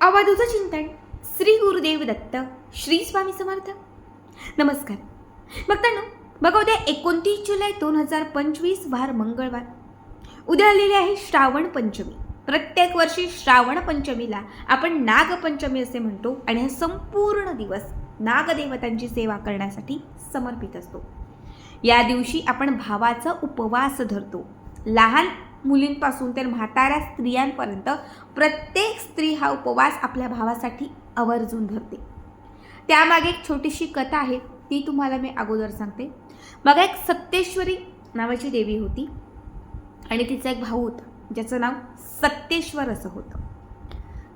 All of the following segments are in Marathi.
अवधूत चिंतन श्री गुरुदेव दत्त श्री स्वामी समर्थ. नमस्कार. बघताना बघा उद्या एकोणतीस जुलै दोन हजार पंचवीस वार मंगळवार. उद्या आलेली आहे श्रावण पंचमी. प्रत्येक वर्षी श्रावण पंचमीला आपण नागपंचमी असे म्हणतो आणि हा संपूर्ण दिवस नागदेवतांची सेवा करण्यासाठी समर्पित असतो. या दिवशी आपण भावाचा उपवास धरतो. लहान मुलींपासून तर म्हाताऱ्या स्त्रियांपर्यंत प्रत्येक स्त्री हा उपवास आपल्या भावासाठी आवर्जून धरते. त्यामागे एक छोटीशी कथा आहे ती तुम्हाला मी अगोदर सांगते. मग एक सत्तेश्वरी नावाची देवी होती आणि तिचा एक भाऊ होता ज्याचं नाव सत्तेश्वर असं होतं.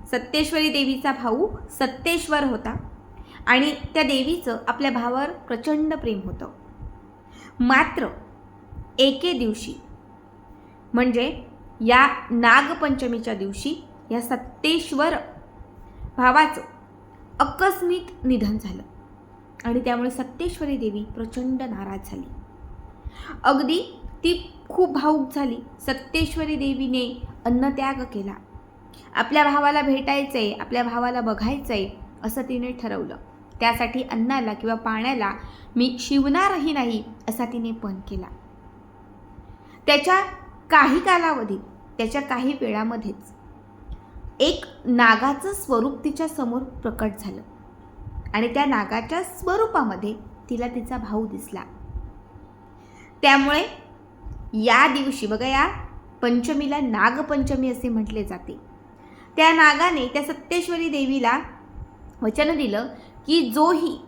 सत्तेश्वरी देवीचा भाऊ सत्तेश्वर होता आणि त्या देवीचं आपल्या भावावर प्रचंड प्रेम होतं. मात्र एके दिवशी म्हणजे या नागपंचमीच्या दिवशी या सत्तेश्वर भावाचं अकस्मित निधन झालं. आणि त्यामुळे सत्तेश्वरी देवी प्रचंड नाराज झाली. अगदी ती खूप भाऊक झाली. सत्तेश्वरी देवीने अन्नत्याग केला. आपल्या भावाला भेटायचं आहे आपल्या भावाला बघायचं आहे असं तिने ठरवलं. त्यासाठी अन्नाला किंवा पाण्याला मी शिवणारही नाही असा तिने पण केला. त्याच्या काही कालावधीत त्याच्या काही वेळामध्येच. एक नागाचं स्वरूप तिच्या समोर प्रकट झालं. आणि त्या नागाच्या स्वरूपामध्ये तिला तिचा भाऊ दिसला. त्यामुळे या दिवशी बघा या पंचमीला नागपंचमी असे म्हटले जाते. त्या नागाने त्या सत्तेश्वरी देवीला वचन दिलं की जोही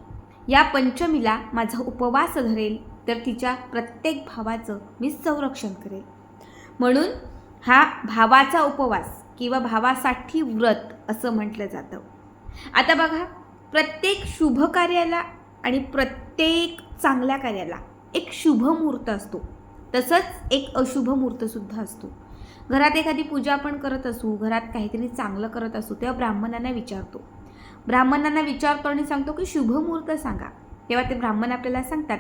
या पंचमीला माझा उपवास धरेल तर तिच्या प्रत्येक भावाचं मी संरक्षण करेल. म्हणून हा भावाचा उपवास किंवा भावासाठी व्रत असं म्हटलं जातं. आता बघा प्रत्येक शुभ कार्याला आणि प्रत्येक चांगल्या कार्याला एक शुभ मुहूर्त असतो. तसंच एक अशुभ मुहूर्तसुद्धा असतो. घरात एखादी पूजा आपण करत असू घरात काहीतरी चांगलं करत असू तेव्हा ब्राह्मणांना विचारतो. ब्राह्मणांना विचारतो आणि सांगतो की शुभ मुहूर्त सांगा. तेव्हा ते ब्राह्मण आपल्याला सांगतात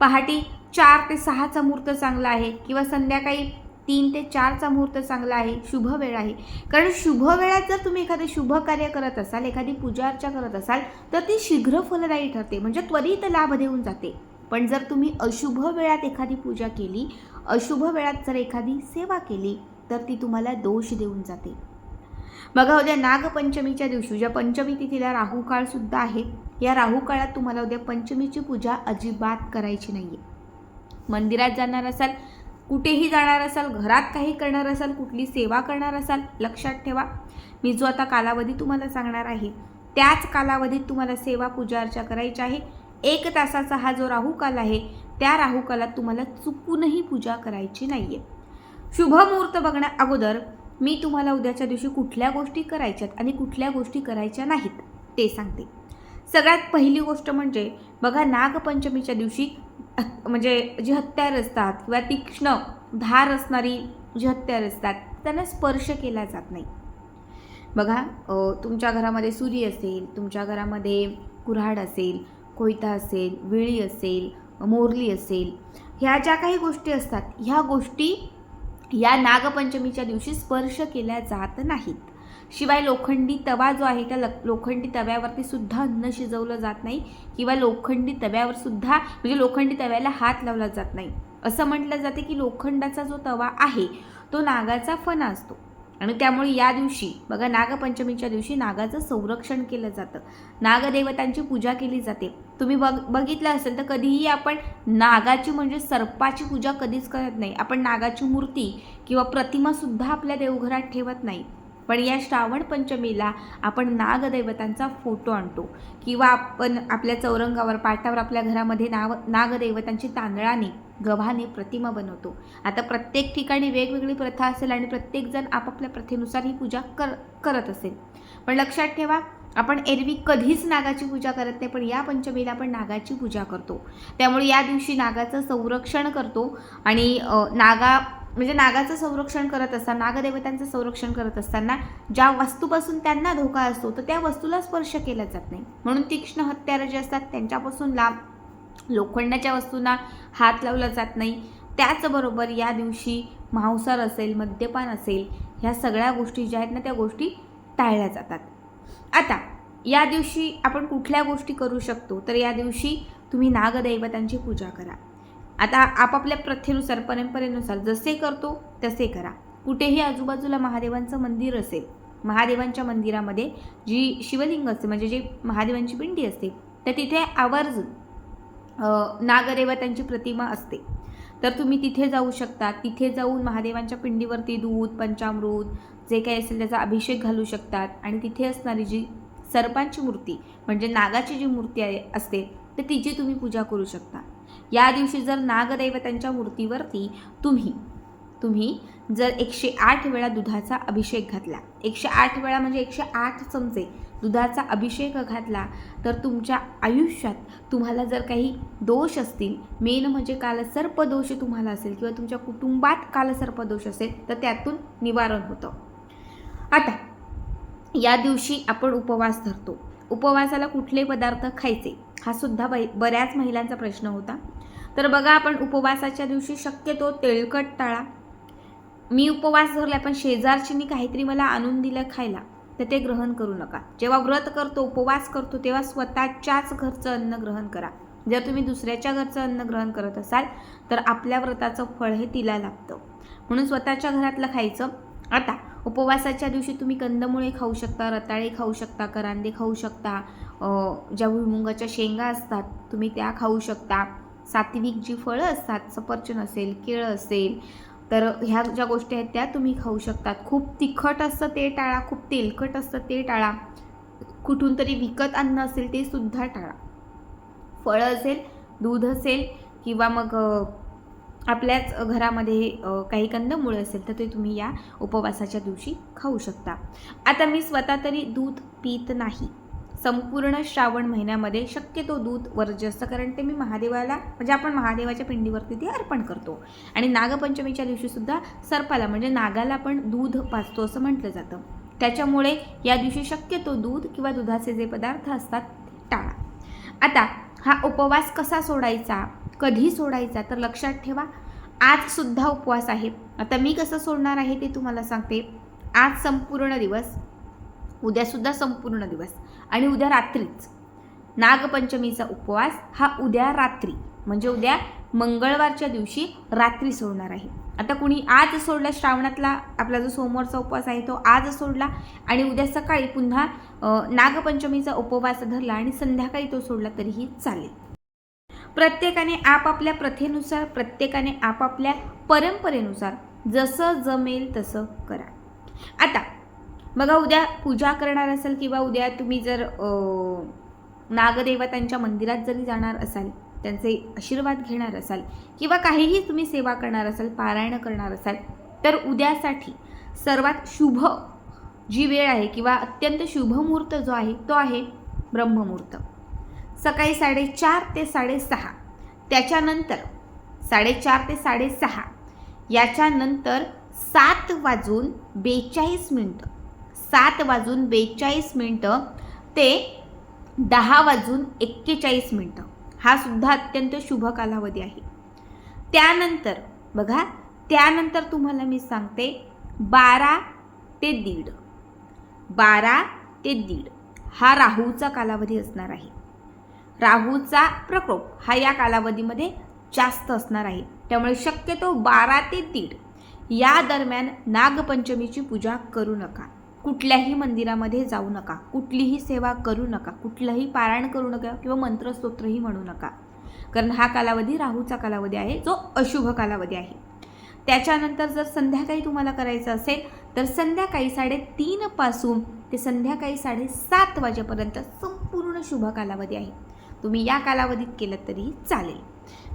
पहाटे चार ते सहाचा मुहूर्त चांगला आहे किंवा संध्याकाळी तीन ते चारचा मुहूर्त चांगला आहे शुभ वेळ आहे. कारण शुभ वेळात जर तुम्ही एखादं शुभ कार्य करत असाल एखादी पूजा अर्चा करत असाल तर ती शीघ्र फलदायी ठरते म्हणजे त्वरित लाभ देऊन जाते. पण जर तुम्ही अशुभ वेळात एखादी पूजा केली अशुभ वेळात जर एखादी सेवा केली तर ती तुम्हाला दोष देऊन जाते. बघा उद्या नागपंचमीच्या दिवशी ज्या पंचमी तिथीला राहू काळसुद्धा आहे. या राहू काळात तुम्हाला उद्या पंचमीची पूजा अजिबात करायची नाही आहे मंदिरात जाणार असाल कुठेही जाणार असाल घरात काही करणार असाल कुठली सेवा करणार असाल लक्षात ठेवा. मी जो आता कालावधी तुम्हाला सांगणार आहे त्याच कालावधीत तुम्हाला सेवा पूजा अर्चा करायची आहे. एक तासाचा हा जो राहुकाल आहे त्या राहूकालात तुम्हाला चुकूनही पूजा करायची नाही आहे शुभ मुहूर्त बघण्या अगोदर मी तुम्हाला उद्याच्या दिवशी कुठल्या गोष्टी करायच्यात आणि कुठल्या गोष्टी करायच्या नाहीत ते सांगते. सगळ्यात पहिली गोष्ट म्हणजे बघा नागपंचमीच्या दिवशी म्हणजे जी हत्यार असतात किंवा तीक्ष्ण धार असणारी जी हत्यार असतात त्यांना स्पर्श केला जात नाही. बघा तुमच्या घरामध्ये सुरी असेल तुमच्या घरामध्ये कुऱ्हाड असेल कोयता असेल विळी असेल मोरली असेल ह्या ज्या काही गोष्टी असतात ह्या गोष्टी या नागपंचमीच्या दिवशी स्पर्श केल्या जात नाहीत. शिवाय लोखंडी तवा जो आहे त्या लोखंडी तव्यावरती सुद्धा अन्न शिजवलं जात नाही किंवा लोखंडी तव्यावर सुद्धा म्हणजे लोखंडी तव्याला हात लावला जात नाही. असं म्हटलं जाते की लोखंडाचा जो तवा आहे तो नागाचा फणा असतो. आणि त्यामुळे या दिवशी बघा नागपंचमीच्या दिवशी नागाचं संरक्षण केलं जातं. नागदेवतांची पूजा केली जाते. तुम्ही बघ बघितलं असेल तर कधीही आपण नागाची म्हणजे सर्पाची पूजा कधीच करत नाही. आपण नागाची मूर्ती किंवा प्रतिमासुद्धा आपल्या देवघरात ठेवत नाही. पण या श्रावण पंचमीला आपण नागदैवतांचा फोटो आणतो. किंवा आपण आपल्या चौरंगावर पाटावर आपल्या घरामध्ये नाव नागदैवतांची तांदळाने गव्हाने प्रतिमा बनवतो. आता प्रत्येक ठिकाणी वेगवेगळी प्रथा असेल आणि प्रत्येकजण आपापल्या प्रथेनुसार ही पूजा कर करत असेल. पण लक्षात ठेवा आपण एरवी कधीच नागाची पूजा करत नाही पण या पंचमीला आपण नागाची पूजा करतो. त्यामुळे या दिवशी नागाचं संरक्षण करतो आणि नागा म्हणजे नागाचं संरक्षण करत असताना नागदेवतांचं संरक्षण करत असताना ज्या वस्तूपासून त्यांना धोका असतो तर त्या वस्तूला स्पर्श केला जात नाही. म्हणून तीक्ष्ण हत्यारं जे असतात त्यांच्यापासून लांब लोखंडाच्या वस्तूंना हात लावला जात नाही. त्याचबरोबर या दिवशी मांसार असेल मद्यपान असेल ह्या सगळ्या गोष्टी ज्या आहेत ना त्या गोष्टी टाळल्या जातात. आता या दिवशी आपण कुठल्या गोष्टी करू शकतो? तर या दिवशी तुम्ही नागदैवतांची पूजा करा. आता आपापल्या प्रथेनुसार परंपरेनुसार जसे करतो तसे करा. कुठेही आजूबाजूला महादेवांचं मंदिर असेल महादेवांच्या मंदिरामध्ये जी शिवलिंग असते म्हणजे जी महादेवांची पिंडी असते तर तिथे आवर्जून नागदेवतांची प्रतिमा असते. तर तुम्ही तिथे जाऊ शकता. तिथे जाऊन महादेवांच्या पिंडीवरती दूध पंचामृत जे काही असेल त्याचा अभिषेक घालू शकतात. आणि तिथे असणारी जी सर्पांची मूर्ती म्हणजे नागाची जी मूर्ती आहे असते तर तिची तुम्ही पूजा करू शकता. या दिवशी जर नागदैवतांच्या मूर्तीवरती तुम्ही तुम्ही जर एकशे आठ वेळा दुधाचा अभिषेक घातला एकशे आठ वेळा म्हणजे एकशे आठ चमचे दुधाचा अभिषेक घातला तर तुमच्या आयुष्यात तुम्हाला जर काही दोष असतील मेन म्हणजे कालसर्पदोष तुम्हाला असेल किंवा तुमच्या कुटुंबात कालसर्पदोष असेल तर त्यातून निवारण होतं. आता या दिवशी आपण उपवास धरतो. उपवासाला कुठले पदार्थ खायचे? हा सुद्धा बै बऱ्याच महिलांचा प्रश्न होता. तर बघा आपण उपवासाच्या दिवशी शक्यतो तेलकट टाळा. मी उपवास धरला पण शेजारचीनी काहीतरी मला आणून दिलं खायला तर ते ग्रहण करू नका. जेव्हा व्रत करतो उपवास करतो तेव्हा स्वतःच्याच घरचं अन्न ग्रहण करा. जर तुम्ही दुसऱ्याच्या घरचं अन्न ग्रहण करत असाल तर आपल्या व्रताचं फळ हे तिला लागतं. म्हणून स्वतःच्या घरातलं खायचं. आता उपवासाच्या दिवशी तुम्ही कंदमुळे खाऊ शकता रताळे खाऊ शकता करांदे खाऊ शकता ज्या भुईमुगाच्या शेंगा असतात तुम्ही त्या खाऊ शकता. सात्विक जी फळं असतात सफरचंद असेल केळं असेल तर ह्या ज्या गोष्टी आहेत त्या तुम्ही खाऊ शकतात खूप तिखट असतं ते टाळा खूप तेलकट असतं ते टाळा. कुठून तरी विकत अन्न असेल ते सुद्धा टाळा. फळं असेल दूध असेल किंवा मग आपल्याच घरामध्ये काही कंदमुळं असेल तर ते तुम्ही या उपवासाच्या दिवशी खाऊ शकता. आता मी स्वतः तरी दूध पित नाही. संपूर्ण श्रावण महिन्यामध्ये शक्यतो दूध वर्ज्य असतं कारण ते मी महादेवाला म्हणजे आपण महादेवाच्या पिंडीवरती ते अर्पण करतो. आणि नागपंचमीच्या दिवशीसुद्धा सर्पाला म्हणजे नागाला पण दूध पाजतो असं म्हटलं जातं. त्याच्यामुळे या दिवशी शक्यतो दूध किंवा दुधाचे जे पदार्थ असतात टाळा. आता हा उपवास कसा सोडायचा? कधी सोडायचा तर लक्षात ठेवा. आजसुद्धा उपवास आहे. आता मी कसं सोडणार आहे ते तुम्हाला सांगते. आज संपूर्ण दिवस उद्यासुद्धा संपूर्ण दिवस आणि उद्या रात्रीच. नागपंचमीचा उपवास हा उद्या रात्री म्हणजे उद्या मंगळवारच्या दिवशी रात्री सोडणार आहे. आता कुणी आज सोडला श्रावणातला आपला जो सोमवारचा उपवास आहे तो आज सोडला आणि उद्या सकाळी पुन्हा नागपंचमीचा उपवास धरला आणि संध्याकाळी तो सोडला तरीही चालेल. प्रत्येकाने आपापल्या प्रथेनुसार प्रत्येकाने आपापल्या परंपरेनुसार जसं जमेल तसं करा. आता बघा उद्या पूजा करणार असाल किंवा उद्या तुम्ही जर नागदेवतांच्या मंदिरात जरी जाणार असाल त्यांचे आशीर्वाद घेणार असाल किंवा काहीही तुम्ही सेवा करणार असाल पारायण करणार असाल तर उद्यासाठी सर्वात शुभ जी वेळ आहे किंवा अत्यंत शुभ मुहूर्त जो आहे तो आहे ब्रह्ममुहूर्त. सकाळी साडेचार ते साडेसहा. त्याच्यानंतर साडेचार ते साडेसहा. याच्यानंतर सात वाजून बेचाळीस मिनटं. सात वाजून बेचाळीस मिनटं ते दहा वाजून एक्केचाळीस मिनटं. हा सुद्धा अत्यंत शुभ कालावधी आहे. त्यानंतर बघा त्यानंतर तुम्हाला मी सांगते बारा ते दीड. बारा ते दीड. हा राहूचा कालावधी असणार आहे. राहूचा प्रकोप हा या कालावधीमध्ये जास्त असणार आहे. त्यामुळे शक्यतो बारा ते दीड या दरम्यान नागपंचमीची पूजा करू नका. कुठल्याही मंदिरामध्ये जाऊ नका. कुठलीही सेवा करू नका. कुठलंही पारायण करू नका किंवा मंत्रस्तोत्रही म्हणू नका. कारण हा कालावधी राहूचा कालावधी आहे जो अशुभ कालावधी आहे. त्याच्यानंतर जर संध्याकाळी तुम्हाला करायचं असेल तर संध्याकाळी साडेतीनपासून ते संध्याकाळी साडेसात वाजेपर्यंत संपूर्ण शुभ कालावधी आहे. तुम्ही या कालावधीत केलं तरीही चालेल.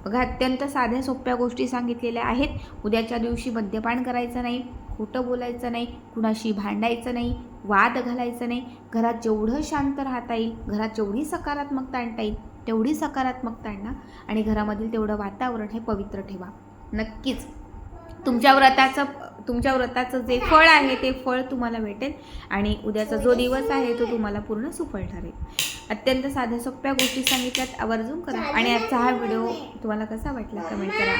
बघा अत्यंत साध्या सोप्या गोष्टी सांगितलेल्या आहेत. उद्याच्या दिवशी मद्यपान करायचं नाही खोटं बोलायचं नाही कुणाशी भांडायचं नाही वाद घालायचं नाही. घरात जेवढं शांत राहता येईल घरात जेवढी सकारात्मकता आणता येईल तेवढी सकारात्मकता आणा आणि घरामधील तेवढं वातावरण हे पवित्र ठेवा. नक्कीच तुमच्या व्रताचं तुमच्या व्रताचं जे फळ आहे ते फळ तुम्हाला भेटेल आणि उद्याचा जो दिवस आहे तो तुम्हाला पूर्ण सुफळ ठरेल. अत्यंत साध्या सोप्या गोष्टी सांगितल्यात. आवर्जून करा. आणि आजचा हा व्हिडिओ तुम्हाला कसा वाटला कमेंट करा.